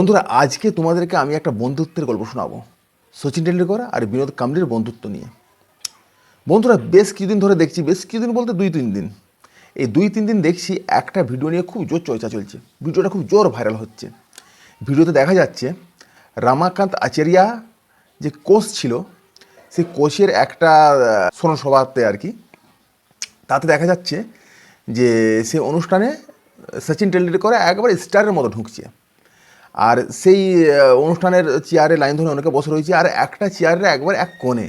বন্ধুরা, আজকে তোমাদেরকে আমি একটা বন্ধুত্বের গল্প শোনাবো। সচিন টেন্ডুলকর আর বিনোদ কামলির বন্ধুত্ব নিয়ে। বন্ধুরা, বেশ কিছুদিন ধরে দেখছি, বেশ কিছুদিন বলতে দুই তিন দিন। এই দুই তিন দিন দেখছি একটা ভিডিও নিয়ে খুব জোর চর্চা চলছে। ভিডিওটা খুব জোর ভাইরাল হচ্ছে। ভিডিওতে দেখা যাচ্ছে, রামাকান্ত আচারিয়া যে কোচ ছিল, সেই কোচের একটা স্মরণ সভাতে আর কি, তাতে দেখা যাচ্ছে যে সে অনুষ্ঠানে সচিন টেন্ডুলকর একবারে স্টারের মতো ঢুকছে। আর সেই অনুষ্ঠানের চেয়ারে লাইন ধরে অনেকে বসে রয়েছে, আর একটা চেয়ারে একবার এক কোণে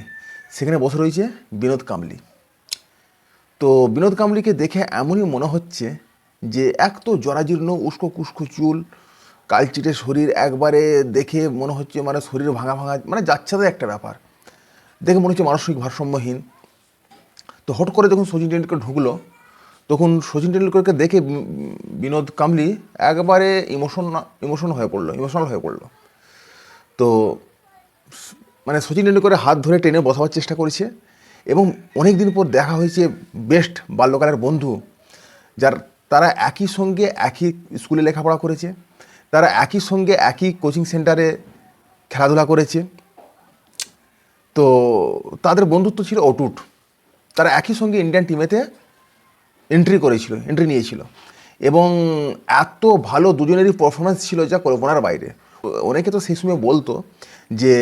সেখানে বসে রয়েছে বিনোদ কামলি। তো বিনোদ কামলিকে দেখে এমনই মনে হচ্ছে যে এক তো জরাজীর্ণ, উস্কো কুস্কো চুল, কালচিটে শরীর, একবারে দেখে মনে হচ্ছে মানে শরীর ভাঙা ভাঙা মানে যাচ্ছাদের একটা ব্যাপার। দেখে মনে হচ্ছে মানসিক ভারসাম্যহীন। তো হট করে যখন সচিন টেন্ডুলকর ঢুকলো তখন শচীন টেন্ডুলকরকে দেখে বিনোদ কামলি একবারে ইমোশন ইমোশন হয়ে পড়ল, ইমোশনাল হয়ে পড়ল। তো মানে সচিন টেন্ডুলকরের হাত ধরে টেনে বসাবার চেষ্টা করেছে এবং অনেক দিন পর দেখা হয়েছে বেস্ট বাল্যকালের বন্ধু, যার, তারা একই সঙ্গে একই স্কুলে লেখাপড়া করেছে, তারা একই সঙ্গে একই কোচিং সেন্টারে খেলাধুলা করেছে। তো তাদের বন্ধুত্ব ছিল অটুট। তারা একই সঙ্গে ইন্ডিয়ান টিমেতে এন্ট্রি করেছিল এন্ট্রি নিয়েছিল। এবং এত ভালো দুজনেরই পারফরমেন্স ছিল যা কল্পনার বাইরে। অনেকে তো সেই সময় বলতো যে,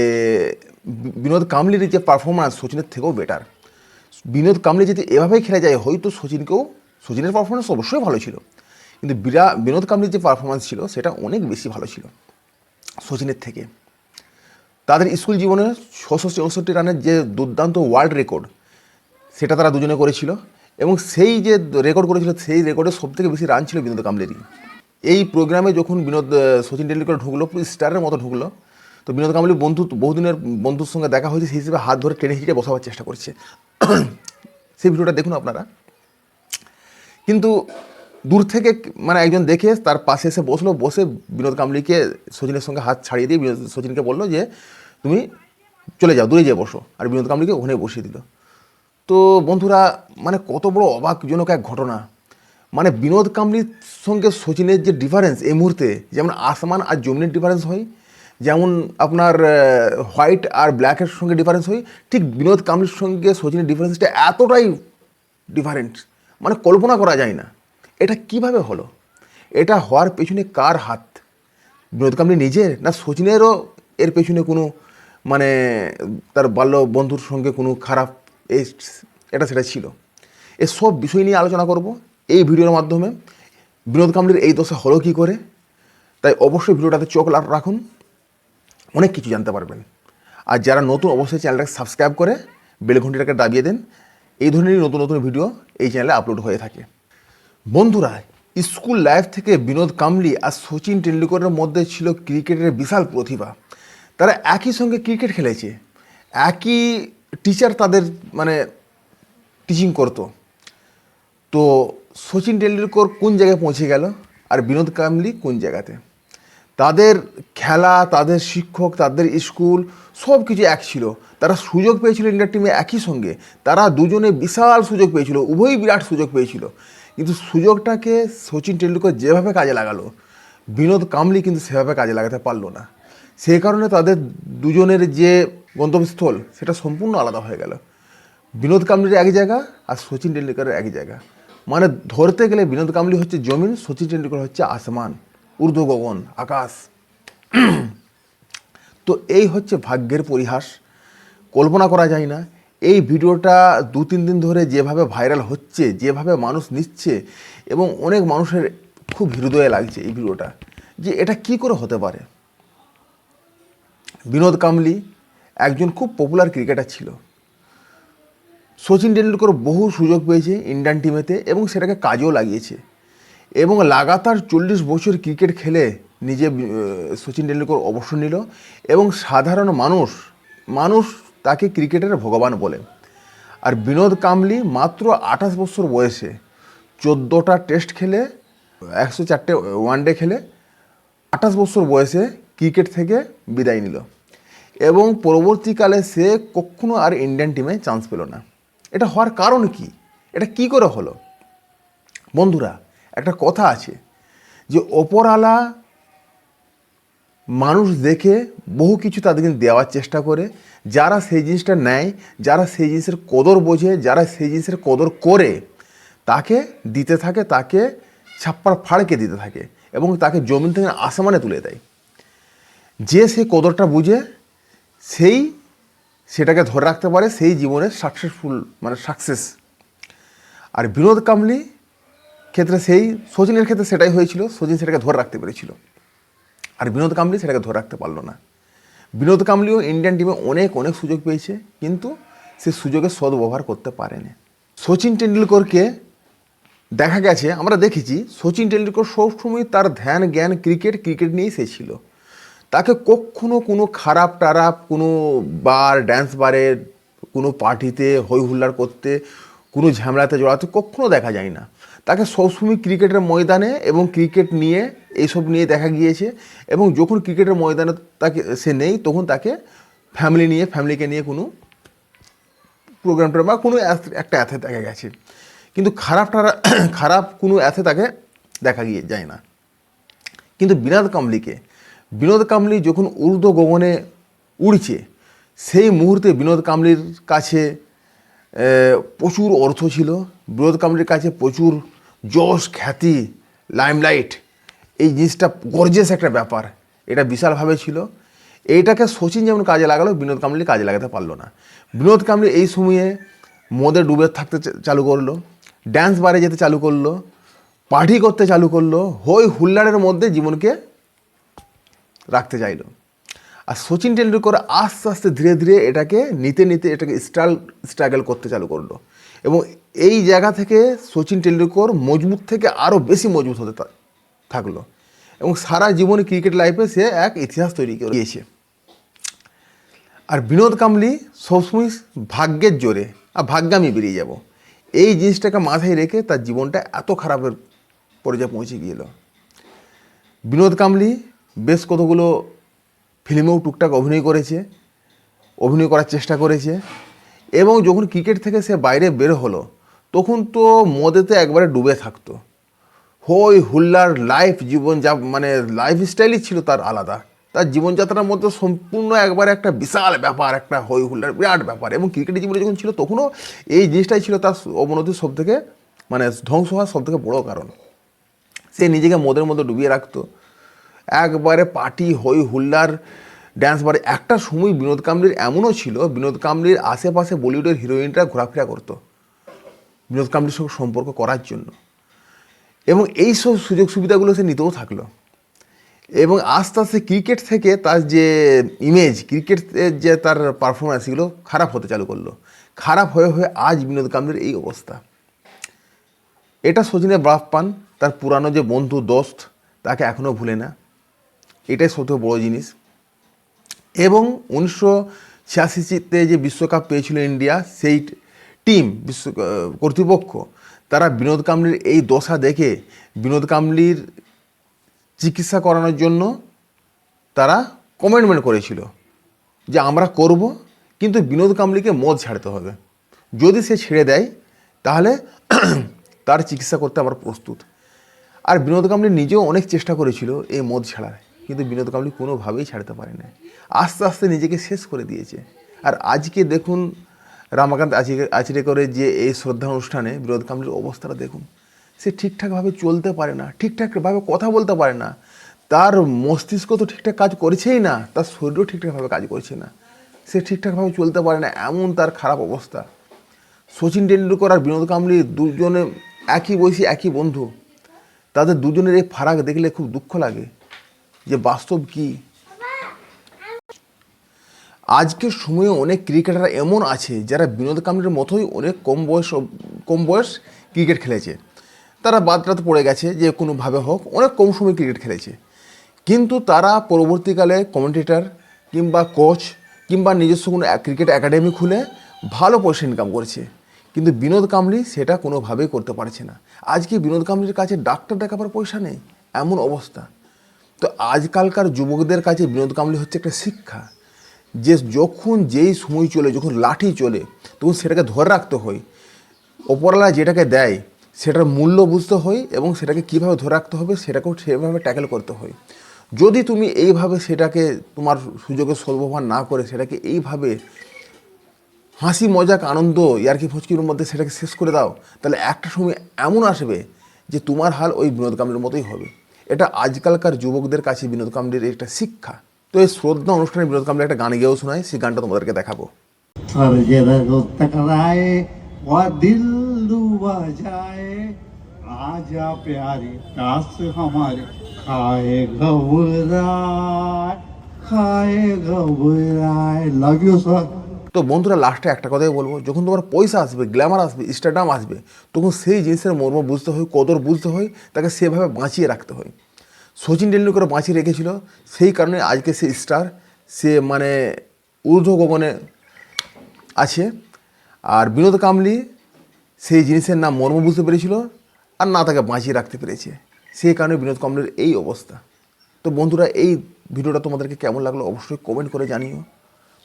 বিনোদ কামলির যে পারফরমেন্স সচিনের থেকেও বেটার বিনোদ কামলি যদি এভাবেই খেলে যায়, হয়তো সচিনকেও, সচিনের পারফরমেন্স অবশ্যই ভালো ছিল। কিন্তু বিরা, বিনোদ কামলির যে পারফরমেন্স ছিল, সেটা অনেক বেশি ভালো ছিল সচিনের থেকে। তাদের স্কুল জীবনে ছশো চৌষট্টি রানের যে দুর্দান্ত ওয়ার্ল্ড রেকর্ড সেটা তারা দুজনে করেছিল। এবং সেই যে রেকর্ড করেছিল, সেই রেকর্ডে সব থেকে বেশি রান ছিল বিনোদ কামলেরই। এই প্রোগ্রামে যখন বিনোদ সচিন টেন্ডুলকার ঢুকলো, পুরো স্টারের মতো ঢুকলো, তো বিনোদ কামলি বন্ধু, বহুদিনের বন্ধুর সঙ্গে দেখা হয়েছে, সেই হিসেবে হাত ধরে টেনে হিঁচড়ে বসাবার চেষ্টা করছে। সেই ভিডিওটা দেখুন আপনারা। কিন্তু দূর থেকে মানে একজন দেখে তার পাশে এসে বসল, বসে বিনোদ কামলিকে, সচিনের সঙ্গে হাত ছাড়িয়ে দিয়ে সচিনকে বলল যে, তুমি চলে যাও, দূরে যেয়ে বসো। আর বিনোদ কামলিকে ওখানে বসিয়ে দিল। তো বন্ধুরা মানে কত বড় অবাকজনক এক ঘটনা। মানে বিনোদ কামলির সঙ্গে সচিনের যে ডিফারেন্স এই মুহূর্তে, যেমন আসমান আর জমিনের ডিফারেন্স হয়, যেমন আপনার হোয়াইট আর ব্ল্যাকের সঙ্গে ডিফারেন্স হয়, ঠিক বিনোদ কামলির সঙ্গে সচিনের ডিফারেন্সটা এতটাই ডিফারেন্ট মানে কল্পনা করা যায় না। এটা কীভাবে হলো? এটা হওয়ার পেছনে কার হাত? বিনোদ কামলি নিজের না সচিনেরও এর পেছনে কোনো মানে তার বাল্য বন্ধুর সঙ্গে কোনো খারাপ এই এটা সেটা ছিল। এসব বিষয় নিয়ে আলোচনা করব। এই ভিডিওর মাধ্যমে বিনোদ কামলির এই দশা হলো কী করে, তাই অবশ্যই ভিডিওটাতে চোখ রাখুন। অনেক কিছু জানতে পারবেন। আর যারা নতুন, অবশ্যই চ্যানেলটাকে সাবস্ক্রাইব করে বেল ঘন্টিটাকে দাবিয়ে দেন। এই ধরনের নতুন নতুন ভিডিও এই চ্যানেলে আপলোড হয়ে থাকে। বন্ধুরা, স্কুল লাইফ থেকে বিনোদ কামলি আর সচিন টেন্ডুলকরের মধ্যে ছিল ক্রিকেটের বিশাল প্রতিভা। তারা একই সঙ্গে ক্রিকেট খেলেছে। একই টিচার তাদের মানে টিচিং করতো। তো সচিন টেন্ডুলকর কোন জায়গায় পৌঁছে গেল আর বিনোদ কামলি কোন জায়গাতে? তাদের খেলা, তাদের শিক্ষক, তাদের স্কুল সব কিছু এক ছিল। তারা সুযোগ পেয়েছিল ইন্ডিয়ার টিমে একই সঙ্গে। তারা দুজনে বিশাল সুযোগ পেয়েছিল, উভয়ই বিরাট সুযোগ পেয়েছিল। কিন্তু সুযোগটাকে সচিন টেন্ডুলকর যেভাবে কাজে লাগালো, বিনোদ কামলি কিন্তু সেভাবে কাজে লাগাতে পারল না। সেই কারণে তাদের দুজনের যে গন্তব্যস্থল, সেটা সম্পূর্ণ আলাদা হয়ে গেল। বিনোদ কামলির এক জায়গা আর সচিন টেন্ডুলকারের এক জায়গা। মানে ধরতে গেলে বিনোদ কামলি হচ্ছে জমিন, সচিন টেন্ডুলকর হচ্ছে আসমান, ঊর্ধ্ব গগন, আকাশ। তো এই হচ্ছে ভাগ্যের পরিহাস। কল্পনা করা যায় না। এই ভিডিওটা দু তিন দিন ধরে যেভাবে ভাইরাল হচ্ছে, যেভাবে মানুষ নিচ্ছে এবং অনেক মানুষের খুব হৃদয়ে লাগছে এই ভিডিওটা, যে এটা কি করে হতে পারে? বিনোদ কামলি একজন খুব পপুলার ক্রিকেটার ছিল। সচিন টেন্ডুলকর বহু সুযোগ পেয়েছে ইন্ডিয়ান টিমেতে এবং সেটাকে কাজেও লাগিয়েছে। এবং লাগাতার চল্লিশ বছর ক্রিকেট খেলে নিজে সচিন টেন্ডুলকর অবসর নিল এবং সাধারণ মানুষ মানুষ তাকে ক্রিকেটের ভগবান বলে। আর বিনোদ কামলি মাত্র আঠাশ বছর বয়সে চোদ্দোটা টেস্ট খেলে, একশো চারটে ওয়ানডে খেলে, আঠাশ বছর বয়সে ক্রিকেট থেকে বিদায় নিল। এবং পরবর্তীকালে সে কখনো আর ইন্ডিয়ান টিমে চান্স পেল না। এটা হওয়ার কারণ কি? এটা কি করে হলো? বন্ধুরা, একটা কথা আছে যে ওপরওয়ালা মানুষ দেখে বহু কিছু তাদেরকে দেওয়ার চেষ্টা করে। যারা সেই জিনিসটা নেয়, যারা সেই জিনিসের কদর বোঝে, যারা সেই জিনিসের কদর করে, তাকে দিতে থাকে, তাকে ছাপ্পার ফাড়কে দিতে থাকে এবং তাকে জমিন থেকে আসমানে তুলে দেয়। যে সেই কদরটা বুঝে সেই সেটাকে ধরে রাখতে পারে, সেই জীবনে সাকসেসফুল মানে সাকসেস আর বিনোদ কামলি ক্ষেত্রে সেই সচিনের ক্ষেত্রে সেটাই হয়েছিল, সচিন সেটাকে ধরে রাখতে পেরেছিল। আর বিনোদ কামলি সেটাকে ধরে রাখতে পারল না। বিনোদ কামলিও ইন্ডিয়ান টিমে অনেক অনেক সুযোগ পেয়েছে, কিন্তু সে সুযোগের সদ্ব্যবহার করতে পারেনি। সচিন টেন্ডুলকরকে দেখা গেছে, আমরা দেখেছি, সচিন টেন্ডুলকর সবসময় তার ধ্যান, জ্ঞান, ক্রিকেট ক্রিকেট নিয়েই সে ছিল। তাকে কখনো কোনো খারাপ টারাপ, কোনো বার ড্যান্স বারের কোনো পার্টিতে হই হুল্লার করতে, কোনো ঝামেলাতে জড়াতে কখনো দেখা যায় না। তাকে সবসময় ক্রিকেটের ময়দানে এবং ক্রিকেট নিয়ে, এইসব নিয়ে দেখা গিয়েছে এবং যখন ক্রিকেটের ময়দানে তাকে, সে নেই, তখন তাকে ফ্যামিলি নিয়ে ফ্যামিলিকে নিয়ে কোনো প্রোগ্রামটা বা কোনো একটা অ্যাথে দেখা গেছে। কিন্তু খারাপটা খারাপ কোনো অ্যাথে তাকে দেখা গিয়ে যায় না। কিন্তু বিনোদ কামলিকে বিনোদ কামলি যখন ঊর্ধ্ব গগনে উড়ছে, সেই মুহূর্তে বিনোদ কামলির কাছে প্রচুর অর্থ ছিল। বিনোদ কামলির কাছে প্রচুর যশ, খ্যাতি লাইমলাইট এই জিনিসটা গর্জেস একটা ব্যাপার। এটা বিশালভাবে ছিল। এইটাকে সচিন যেমন কাজে লাগালো, বিনোদ কামলি কাজে লাগাতে পারল না। বিনোদ কামলি এই সময়ে মদে ডুবে থাকতে চালু করল ড্যান্স বারে যেতে চালু করল পার্টি করতে চালু করল, হই হুল্লাড়ের মধ্যে জীবনকে রাখতে চাইলো। আর সচিন টেন্ডুলকর আস্তে আস্তে ধীরে ধীরে এটাকে নিতে নিতে এটাকে স্ট্রাল স্ট্রাগল করতে চালু করল। এবং এই জায়গা থেকে সচিন টেন্ডুলকর মজবুত থেকে আরও বেশি মজবুত হতে থাকল। এবং সারা জীবনে ক্রিকেট লাইফে সে এক ইতিহাস তৈরি করে গিয়েছে আর বিনোদ কামলি সবসময় ভাগ্যের জোরে, আর ভাগ্যে আমি বেরিয়ে যাব। এই জিনিসটাকে মাথায় রেখে তার জীবনটা এত খারাপের পর্যায়ে পৌঁছে গিয়েছিল বিনোদ কামলি বেশ কতগুলো ফিল্মেও টুকটাক অভিনয় করেছে, অভিনয় করার চেষ্টা করেছে এবং যখন ক্রিকেট থেকে সে বাইরে বের হলো, তখন তো মদেতে একবারে ডুবে থাকতো। হই হুল্লার লাইফ জীবন যা মানে লাইফ স্টাইলই ছিল তার আলাদা। তার জীবনযাত্রার মধ্যে সম্পূর্ণ একবারে একটা বিশাল ব্যাপার, একটা হই হুল্লার বিরাট ব্যাপার এবং ক্রিকেটের জীবনে যখন ছিল, তখনও এই জিনিসটাই ছিল তার অবনতির সব থেকে মানে ধ্বংস হওয়ার সব থেকে বড় কারণ। সে নিজেকে মদের মধ্যে ডুবিয়ে রাখতো। একবারে পার্টি হই হুল্লার ড্যান্স বারে। একটা সময় বিনোদ কামলির এমনও ছিল, বিনোদ কামলির আশেপাশে বলিউডের হিরোইনরা ঘোরাফেরা করতো বিনোদ কামলির সঙ্গে সম্পর্ক করার জন্য। এবং এই সব সুযোগ সুবিধাগুলো সে নিতেও থাকল। এবং আস্তে আস্তে ক্রিকেট থেকে তার যে ইমেজ ক্রিকেটের যে তার পারফরমেন্স এগুলো খারাপ হতে চালু করল। খারাপ হয়ে হয়ে আজ বিনোদ কামলির এই অবস্থা। এটা সচিনের বাপ পান তার পুরানো যে বন্ধু দোস্ত, তাকে এখনও ভুলে না। এটাই সবথেকে বড় জিনিস। এবং উনিশশো ছিয়াশিতে যে বিশ্বকাপ পেয়েছিল ইন্ডিয়া, সেই টিম বিশ্ব কর্তৃপক্ষ, তারা বিনোদ কামলির এই দশা দেখে বিনোদ কামলির চিকিৎসা করানোর জন্য তারা কমিটমেন্ট করেছিল যে আমরা করব, কিন্তু বিনোদ কামলিকে মদ ছাড়তে হবে। যদি সে ছেড়ে দেয়, তাহলে তার চিকিৎসা করতে আবার প্রস্তুত। আর বিনোদ কামলি নিজেও অনেক চেষ্টা করেছিল এই মদ ছাড়ার। কিন্তু বিনোদ কামলি কোনোভাবেই ছাড়তে পারে না আস্তে আস্তে নিজেকে শেষ করে দিয়েছে। আর আজকে দেখুন, রামাকান্ত আচিরে করে যে এই শ্রদ্ধা অনুষ্ঠানে বিনোদ কামলির অবস্থাটা দেখুন, সে ঠিকঠাকভাবে চলতে পারে না, ঠিকঠাকভাবে কথা বলতে পারে না। তার মস্তিষ্ক তো ঠিকঠাক কাজ করছেই না, তার শরীরও ঠিকঠাকভাবে কাজ করছে না। সে ঠিকঠাকভাবে চলতে পারে না, এমন তার খারাপ অবস্থা। সচিন টেন্ডুলকর আর বিনোদ কামলি দুজনে একই বয়সী, একই বন্ধু। তাদের দুজনের এই ফারাক দেখলে খুব দুঃখ লাগে। যে বাস্তব কি? আজকের সময়ে অনেক ক্রিকেটার এমন আছে যারা বিনোদ কামলির মতোই অনেক কম বয়স কম বয়স ক্রিকেট খেলেছে। তারা বাদ রাত পড়ে গেছে যে কোনোভাবে হোক, অনেক কম সময় ক্রিকেট খেলেছে। কিন্তু তারা পরবর্তীকালে কমেন্টেটর কিংবা কোচ কিংবা নিজস্ব কোনো ক্রিকেট একাডেমি খুলে ভালো পয়সা ইনকাম করছে। কিন্তু বিনোদ কামলি সেটা কোনোভাবেই করতে পারছে না। আজকে বিনোদ কামলির কাছে ডাক্তার দেখাবার পয়সা নেই, এমন অবস্থা। তো আজকালকার যুবকদের কাছে বিনোদ কামলি হচ্ছে একটা শিক্ষা যে যখন যেই সময় চলে, যখন লাঠি চলে, তখন সেটাকে ধরে রাখতে হয়। ওপরওয়ালা যেটাকে দেয়, সেটার মূল্য বুঝতে হয় এবং সেটাকে কীভাবে ধরে রাখতে হবে, সেটাকেও সেভাবে ট্যাকেল করতে হয়। যদি তুমি এইভাবে সেটাকে তোমার সুযোগের সদ্ব্যবহার না করে, সেটাকে এইভাবে হাসি, মজাক, আনন্দ, ইয়ার্কি, ফচকির মধ্যে সেটাকে শেষ করে দাও, তাহলে একটা সময় এমন আসবে যে তোমার হাল ওই বিনোদ কামড়ের মতোই হবে। এটা আজকালকার যুবকদের কাছে বিনোদ কামড়ের একটা শিক্ষা তো এই শ্রদ্ধা অনুষ্ঠানে বিনোদ কামড়ে একটা গান গেয়েও শোনায় সেই গানটা তোমাদেরকে দেখাবো सर जरा को टकराए वह दिल डूबा जाए आजा प्यारे दास हमारे खाए घबराए खाए घबराए लव यू सर তো বন্ধুরা লাস্টে একটা কথাই বলব, যখন তোমার পয়সা আসবে গ্ল্যামার আসবে স্টেডাম আসবে, তখন সেই জিনিসের মর্ম বুঝতে হয়, কদর বুঝতে হয়, তাকে সেভাবে বাঁচিয়ে রাখতে হয়। সচিন টেন্ডুলকর বাঁচিয়ে রেখেছিল, সেই কারণে আজকে সে স্টার সে মানে ঊর্ধ্ব গগনে আছে। আর বিনোদ কামলি, সেই জিনিসের নাম মর্ম বুঝতে পেরেছিল, আর না তাকে বাঁচিয়ে রাখতে পেরেছে। সেই কারণে বিনোদ কামলির এই অবস্থা। তো বন্ধুরা, এই ভিডিওটা তোমাদেরকে কেমন লাগল অবশ্যই কমেন্ট করে জানিও।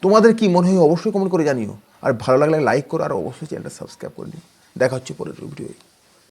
তোমাদের কি মনে হয় অবশ্যই কমেন্ট করে জানিও। আর ভালো লাগলে লাইক করো, আর অবশ্যই চ্যানেলটা সাবস্ক্রাইব করে নিও দেখা হচ্ছে পরের ভিডিওয়